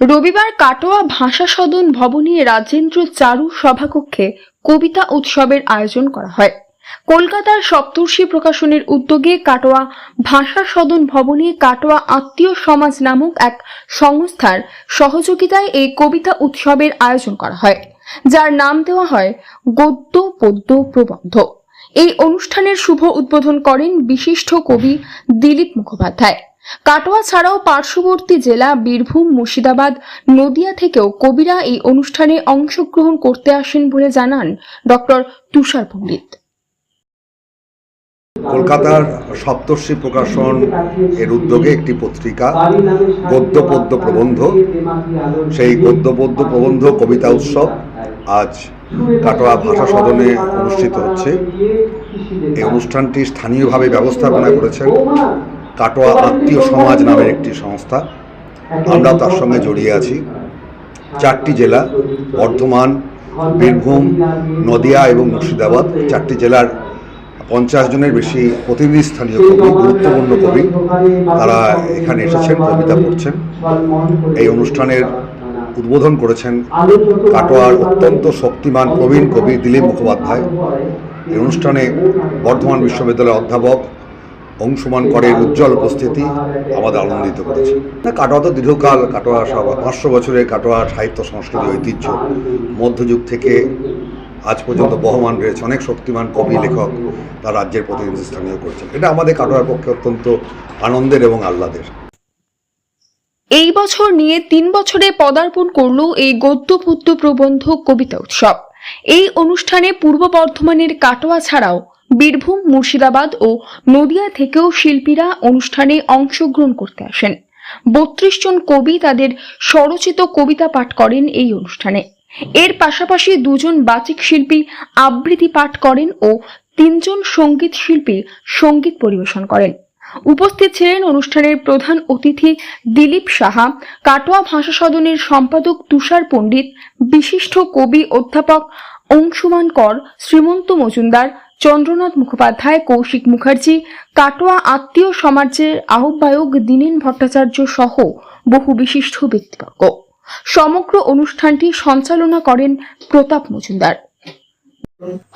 রবিবার কাটোয়া ভাষা সদন ভবনে রাজেন্দ্র চারু সভাকক্ষে কবিতা উৎসবের আয়োজন করা হয়। কলকাতার সপ্তর্ষি প্রকাশনের উদ্যোগে কাটোয়া ভাষা সদন ভবনে কাটোয়া আত্মীয় সমাজ নামক এক সংস্থার সহযোগিতায় এই কবিতা উৎসবের আয়োজন করা হয়, যার নাম দেওয়া হয় গদ্য পদ্য প্রবন্ধ। এই অনুষ্ঠানের শুভ উদ্বোধন করেন বিশিষ্ট কবি দিলীপ মুখোপাধ্যায়। কাটোয়া ছাড়াও পার্শ্ববর্তী জেলা বীরভূম, মুর্শিদাবাদ, নদিয়া থেকেও কবিরা এই অনুষ্ঠানে অংশগ্রহণ করতে আসেন বলে জানান ডক্টর তুষার পণ্ডিত। কলকাতার সপ্তর্ষি প্রকাশন এর উদ্যোগে একটি পত্রিকা, গদ্য পদ্য প্রবন্ধ। সেই গদ্য পদ্য প্রবন্ধ কবিতা উৎসব আজ কাটোয়া ভাষা সদনে অনুষ্ঠিত হচ্ছে। এই অনুষ্ঠানটি স্থানীয়ভাবে ব্যবস্থাপনা করেছেন কাটোয়া আত্মীয় সমাজ নামের একটি সংস্থা। আমরা তার সঙ্গে জড়িয়ে আছি। চারটি জেলা, বর্ধমান, বীরভূম, নদিয়া এবং মুর্শিদাবাদ। চারটি জেলার পঞ্চাশ জনের বেশি প্রতিনিধি স্থানীয় কবি, গুরুত্বপূর্ণ কবি। তারা এখানে এসেছেন, কবিতা পড়ছেন। এই অনুষ্ঠানের উদ্বোধন করেছেন কাটোয়ার অত্যন্ত শক্তিমান প্রবীণ কবি দিলীপ মুখোপাধ্যায়। এই অনুষ্ঠানে বর্ধমান বিশ্ববিদ্যালয়ের অধ্যাপক অংশমান করের উজ্জ্বল উপস্থিতি আমাদের আনন্দিত করেছে। কাটোয়া তো দীর্ঘকাল, কাটোয়া সব পাঁচশো বছরের কাটোয়া সাহিত্য, সংস্কৃতি, ঐতিহ্য, মধ্যযুগ থেকে আজ পর্যন্ত বহমান রয়েছে। অনেক শক্তিমান কবি, লেখক তার রাজ্যের প্রতিনিধি স্থানীয় করছেন। এটা আমাদের কাটোয়ার পক্ষে অত্যন্ত আনন্দের এবং আহ্লাদের। এই বছর নিয়ে তিন বছরে পদার্পণ করল এই গদ্য পদ্য প্রবন্ধ কবিতা উৎসব। এই অনুষ্ঠানে পূর্ব বর্ধমানের কাটোয়া ছাড়াও বীরভূম, মুর্শিদাবাদ ও নদিয়া থেকেও শিল্পীরা অনুষ্ঠানে অংশগ্রহণ করতে আসেন। বত্রিশ জন কবি তাদের স্বরচিত কবিতা পাঠ করেন এই অনুষ্ঠানে। এর পাশাপাশি দুজন বাচিক শিল্পী আবৃত্তি পাঠ করেন ও তিনজন সংগীত শিল্পী সংগীত পরিবেশন করেন। উপস্থিত ছিলেন অনুষ্ঠানের প্রধান অতিথি দিলীপ সাহা, কাটোয়া ভাষা সদনের সম্পাদক তুষার পণ্ডিত, বিশিষ্ট কবি অধ্যাপক অংশুমান কর, শ্রীমন্ত মজুমদার চন্দ্রনাথ মুখোপাধ্যায়, কৌশিক মুখার্জি, কাটোয়া আত্মীয় সমাজের আহ্বায়ক দীনেন ভট্টাচার্য সহ বহু বিশিষ্ট ব্যক্তিবর্গ। সমগ্র অনুষ্ঠানটি সঞ্চালনা করেন প্রতাপ মজুমদার।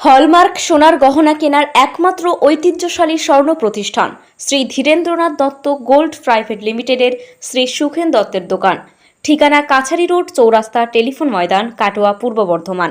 হলমার্ক সোনার গহনা কেনার একমাত্র ঐতিহ্যশালী স্বর্ণ প্রতিষ্ঠান শ্রী ধীরেন্দ্রনাথ দত্ত গোল্ড প্রাইভেট লিমিটেডের শ্রী সুখেন দত্তের দোকান। ঠিকানা কাছারি রোড চৌরাস্তা টেলিফোন ময়দান, কাটোয়া, পূর্ব বর্ধমান।